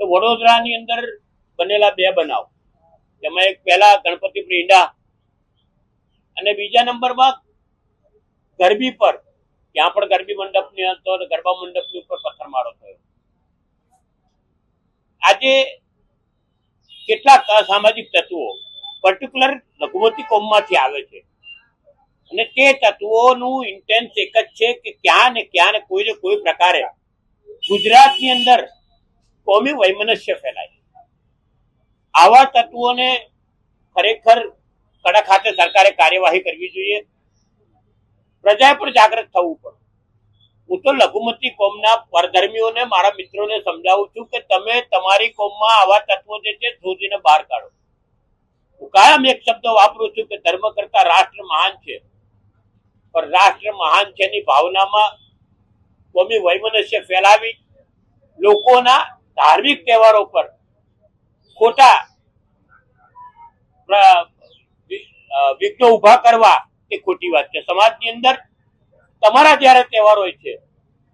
તો વડોદરાની અંદર બનેલા બે બનાવ. એમાં એક પહેલા ગણપતિ પ્રિંડા અને બીજા નંબરમાં ગરબી પર. ત્યાં પણ ગરબી મંડપની હતો અને ગરબા મંડપની ઉપર પથ્થરમારો થયો. આજે કેટલાક અસામાજિક તત્વો પર્ટિક્યુલર લઘુમતી કોમમાંથી આવે છે. અને તે તત્વોનું ઇન્ટેન્સ એક જ છે કે ક્યાં ને ક્યાં ને કોઈ ને કોઈ પ્રકારે ગુજરાતની અંદર કોમી વૈમનસ્ય ફેલાય. આવા તત્વોને ખરેખર કડક હાથે સરકારે કાર્યવાહી કરવી જોઈએ. પ્રજા પર જાગૃત થવું પડે. હું તો લઘુમતી કોમના પરધર્મીઓને, મારા મિત્રોને સમજાવું છું કે તમે તમારી કોમમાં આવા તત્વો જે છે શોધીને બહાર કાઢો. હું કાયમ એક શબ્દ વાપરું છું કે ધર્મ કરતા રાષ્ટ્ર મહાન છે. પણ રાષ્ટ્ર મહાન છે ની ભાવનામાં કોમી વૈમનસ્ય ફેલાવી લોકોના ધાર્મિક તહેવારો પર ખોટા વિઘ્નો ઊભા કરવા એ ખોટી વાત છે. સમાજની અંદર તમારા જ્યારે તહેવાર હોય છે,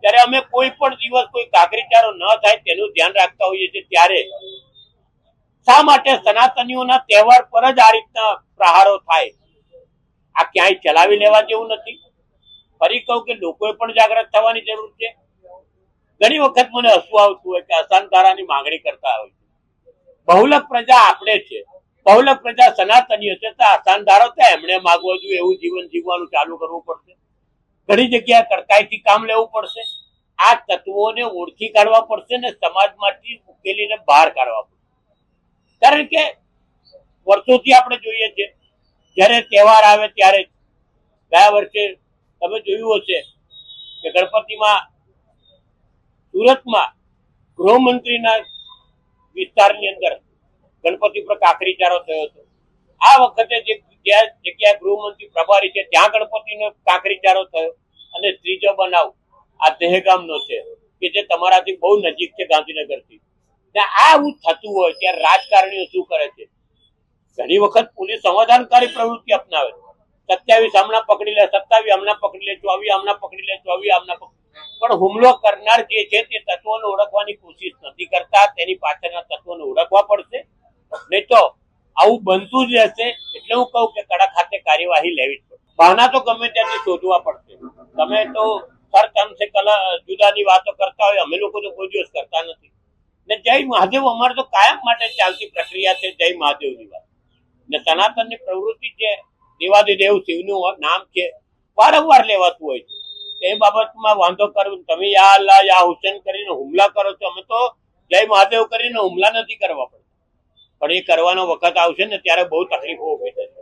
ત્યારે અમે કોઈ પણ દિવસ કોઈ કાકરીચારો ન થાય તેનું ધ્યાન રાખતા હોઈએ છીએ. ત્યારે શા માટે સનાતનીઓના તહેવાર પર જ આ રીતના પ્રહારો થાય? આ ક્યાંય ચલાવી લેવા જેવું નથી. ફરી કહું કે લોકોએ પણ જાગૃત થવાની જરૂર છે. ઘણી વખત મને હસવું આવતું હોય કે અસાનધારાની માંગણી કરતા હોય છે. બહુલક પ્રજા આપણે છે. બહુલક પ્રજા સનાતની હશે તો અસાનધારો તો એમણે માગવો જોઈએ. એવું જીવન જીવવાનું ચાલુ કરવું પડશે. ઘણી જગ્યાએ કડકાઈથી કામ લેવું પડશે. આ તત્વોને ઓળખી કાઢવા પડશે ને સમાજમાંથી ઉકેલીને બહાર કાઢવા પડશે. કારણ કે વર્ષોથી આપણે જોઈએ છે જ્યારે તહેવાર આવે ત્યારે ગયા વર્ષે તમે જોયું હશે કે ગણપતિમાં સુરતમાં ગૃહમંત્રીના વિસ્તારની અંદર ગણપતિ ઉપર કાંકરીચારો થયો હતો. આ વખતે જે જ્યાં જગ્યાએ ગૃહમંત્રી પ્રભારી છે, ત્યાં ગણપતિનો કાંકરીચારો થયો અને ત્રીજો બનાવ આ દહેગામનો છે કે જે તમારાથી બહુ નજીક છે ગાંધીનગરથી. આવું થતું હોય ત્યારે રાજકારણીઓ શું કરે છે? ઘણી વખત પોલીસ સમાધાનકારી પ્રવૃત્તિ અપનાવે સત્યાવીસ હમણાં પકડી લે, સત્તાવીસ હમણાં પકડી લે, ચોવીસ હમણાં પકડી લે, ચોવીસ પકડી પણ હુમલો કરનાર જે છે તે તત્વોને ઓળખવાની કોશિશ નથી કરતા. તેની પાછળના તત્વોને ઓળખવા પડશે. નહીં તો આવું બનતું જ રહેશે. એટલે હું કહું કે કડક હાથે કાર્યવાહી લેવી જ પડશે. બહાના તો ગમે ત્યાંથી શોધવા પડશે. તમે તો સર તમસે કલા, જુદાની વાતો કરતા હોય. અમે લોકો તો કોઈ દિવસ કરતા નથી. ને જય મહાદેવ, અમારે તો કાયમ માટે ચાલતી પ્રક્રિયા છે જય મહાદેવની વાત. ને સનાતનની પ્રવૃત્તિ છે દેવાદિદેવ શિવનું નામ છે, વારંવાર લેવાતું હોય છે. એ બાબતમાં વાંધો કરવો તમે યા અલ્લાહ યા હુસેન કરીને હુમલા કરો છો, અમે તો જય મહાદેવ કરીને હુમલા નથી કરવા પડતા. પણ એ કરવાનો વખત આવશે ને ત્યારે બહુ તકલીફો ઊભી થશે.